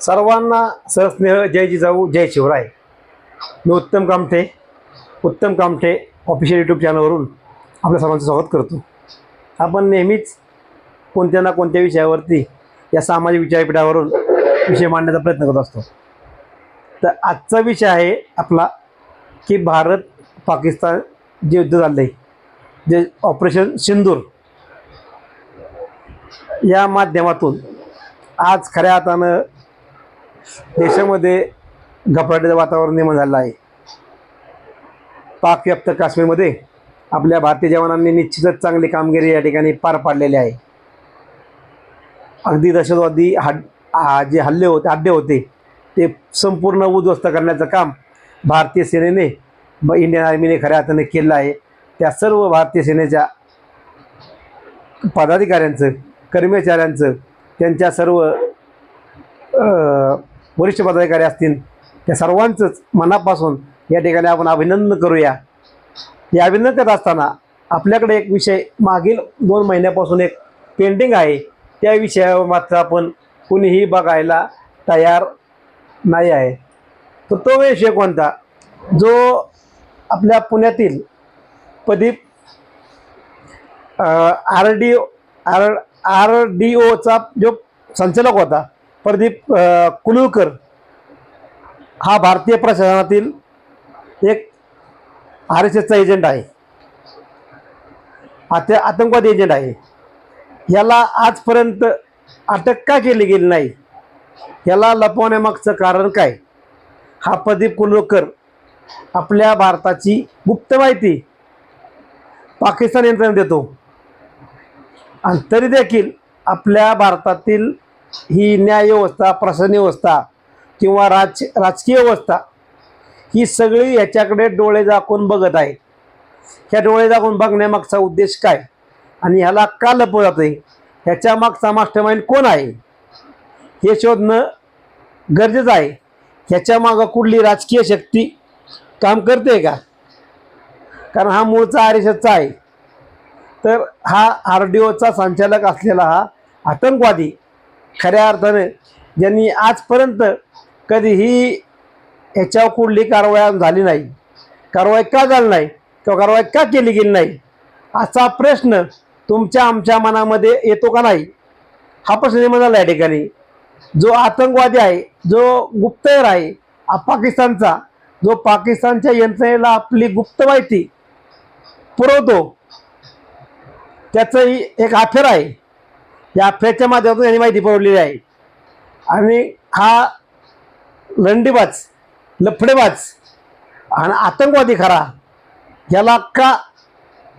सर्वांना सहस्नेह जय जिजाऊ जय शिवराय. मी उत्तम कामठे उत्तम कामठे ऑफिशियल यूट्यूब चॅनलवरून आपल्या सर्वांचं स्वागत करतो. आपण नेहमीच कोणत्या ना कोणत्या विषयावरती या सामाजिक विचारपीठावरून विषय मांडण्याचा प्रयत्न करत असतो. तर आजचा विषय आहे आपला की भारत पाकिस्तान जे युद्ध झालं आहे जे ऑपरेशन सिंदूर या माध्यमातून आज खऱ्या अर्थानं देशामध्ये घबराटीचं वातावरण निर्माण झालं आहे. पाकव्याप्त काश्मीरमध्ये आपल्या भारतीय जवानांनी निश्चितच चांगली कामगिरी या ठिकाणी पार पाडलेली आहे. अगदी दहशतवादी हड हा जे हल्ले होते अड्डे होते ते संपूर्ण उद्ध्वस्त करण्याचं काम भारतीय सेनेने ब इंडियन आर्मीने खऱ्या अर्थाने केलं आहे. त्या सर्व भारतीय सेनेच्या पदाधिकाऱ्यांचं कर्मचाऱ्यांचं त्यांच्या सर्व वरिष्ठ पदाधिकारी असतील त्या सर्वांचंच मनापासून या ठिकाणी आपण अभिनंदन करूया. हे अभिनंदन करत असताना आपल्याकडे एक विषय मागील दोन महिन्यापासून एक पेंडिंग आहे. त्या विषयावर मात्र आपण कुणीही बघायला तयार नाही आहे. तर तो विषय कोणता? जो आपल्या पुण्यातील Pradeep R D R R D Ocha जो संचालक होता प्रदीप अ, कुलुळकर हा भारतीय प्रशासनातील एक आर एस एसचा एजंट आहे. आत आतंकवादी एजंट आहे. याला आजपर्यंत अटक का केली गेली नाही? याला लपवण्यामागचं कारण काय? हा प्रदीप कुलुळकर आपल्या भारताची गुप्त माहिती पाकिस्तान यंत्रणा देतो. आणि तरी देखील आपल्या भारतातील ही न्याय व्यवस्था प्रशासन व्यवस्था किंवा राज राजकीय व्यवस्था ही सगळी ह्याच्याकडे डोळे दाखवून बघत आहे. ह्या डोळे दाखवून बघण्यामागचा उद्देश काय? आणि ह्याला का लपवलं जाते ह्याच्या मागचा मास्टरमाइंड कोण आहे? हे शोधणं गरजेचं आहे. ह्याच्या मागं कुठली राजकीय शक्ती काम करते का? कारण हा मूळचा आर आहे. तर हा आर डी ओचा संचालक असलेला हा आतंकवादी खऱ्या अर्थाने ज्यांनी आजपर्यंत कधीही ह्याच्यावर कुठली कारवाई झाली नाही. कारवाई का झाली नाही किंवा कारवाई का केली गेली नाही? असा प्रश्न तुमच्या आमच्या मनामध्ये येतो का नाही? हा प्रश्न निर्माण झाला या ठिकाणी. जो आतंकवादी आहे जो गुप्तहेर आहे पाकिस्तानचा जो पाकिस्तानच्या यंत्रणेला आपली गुप्त माहिती पुरवतो त्याचंही एक अफेर आहे. या अफेरच्या माध्यमातून यांनी माहिती पुरवलेली आहे. आणि हा लंडीबाज लफडेबाज आणि आतंकवादी खरा याला का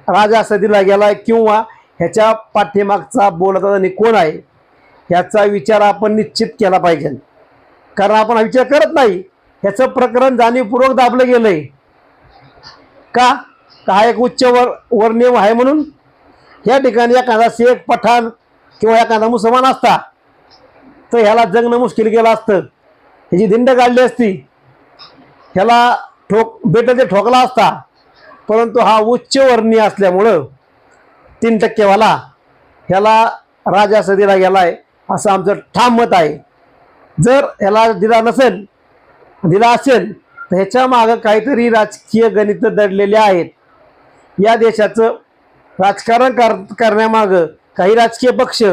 राजा सदीला गेला किंवा ह्याच्या पाठीमागचा बोलता आणि कोण आहे ह्याचा विचार आपण निश्चित केला पाहिजे. कारण आपण हा विचार करत नाही. ह्याचं प्रकरण जाणीवपूर्वक दाबलं गेलं आहे का? का हा एक उच्च वर वर्णीय आहे म्हणून? या ठिकाणी एखादा शेख पठाण किंवा एखादा मुसलमान असता तर ह्याला जगणं मुश्किल केलं असतं. ह्याची दिंड काढली असती. ह्याला ठोक बेटल ते ठोकला असता. परंतु हा उच्च वर्णीय असल्यामुळं तीन टक्केवाला ह्याला राजा सदीला गेलाय असं आमचं ठाम मत आहे. जर ह्याला दिला नसेल दिला असेल तर ह्याच्या मागं काहीतरी राजकीय गणितं दडलेले आहेत. या देशाचं राजकारण कर करण्यामागं काही राजकीय पक्ष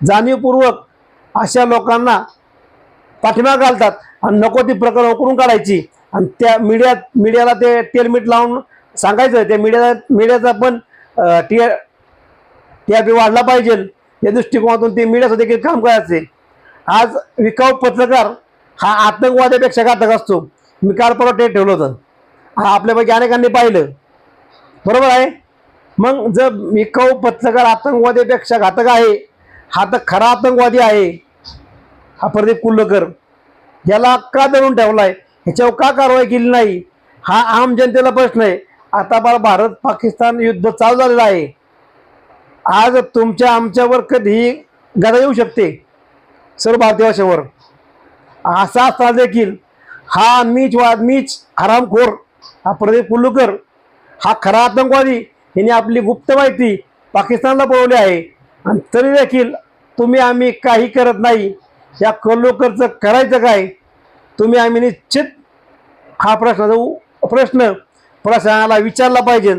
जाणीवपूर्वक अशा लोकांना पाठिंबा घालतात आणि नको ती प्रकरण उकरून काढायची. आणि त्या मीडियात मीडियाला ते तेलमीठ लावून सांगायचं त्या मीडिया मीडियाचा पण टी टी आर पी वाढला पाहिजे. या दृष्टिकोनातून ते मीडियाचं देखील काम करायचे. आज विकाऊ पत्रकार हा आतंकवाद्यापेक्षा घातक असतो. मी काल परवा ठेवलं होतं. हा आपल्यापैकी अनेकांनी पाहिलं. बरोबर आहे? मग जर विकाऊ पत्रकार आतंकवादीपेक्षा घातक आहे हा तर खरा आतंकवादी आहे. हा प्रदीप कुल्लकर याला का धरून ठेवलाय? ह्याच्यावर का कारवाई केली नाही? हा आम जनतेला प्रश्न आहे. आता बा भारत पाकिस्तान युद्ध चालू झालेलं आहे. आज तुमच्या आमच्यावर कधीही गदा येऊ शकते. सर्व भारतीय असा असता देखील हा मीच वाद मीच हरामखोर हा प्रदीप कुल्लूकर हा खरा आतंकवादी यांनी आपली गुप्त माहिती पाकिस्तानला पळवली आहे. आणि तरी देखील तुम्ही आम्ही काही करत नाही. या कलोकरचं करायचं काय? तुम्ही आम्ही निश्चित हा प्रश्न प्रश्न प्रशासनाला विचारला पाहिजे.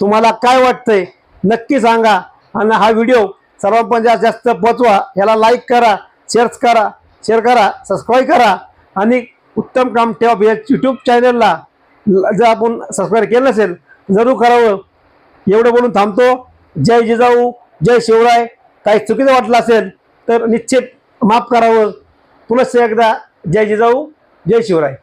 तुम्हाला काय वाटतंय? नक्की सांगा. आणि हा व्हिडिओ सर्वांपर्यंत जास्त जास्त पोचवा ह्याला लाईक करा शेअर्स करा शेअर करा सबस्क्राईब करा. आणि उत्तम काम ठेवा. या यूट्यूब चॅनलला जर आपण सबस्क्राईब केलं नसेल जरूर करावं. एवढं बोलून थांबतो. जय जिजाऊ जय शिवराय. काही चुकीचं वाटलं असेल तर निश्चित माफ करावं. पुनश्च एकदा जय जिजाऊ जय शिवराय.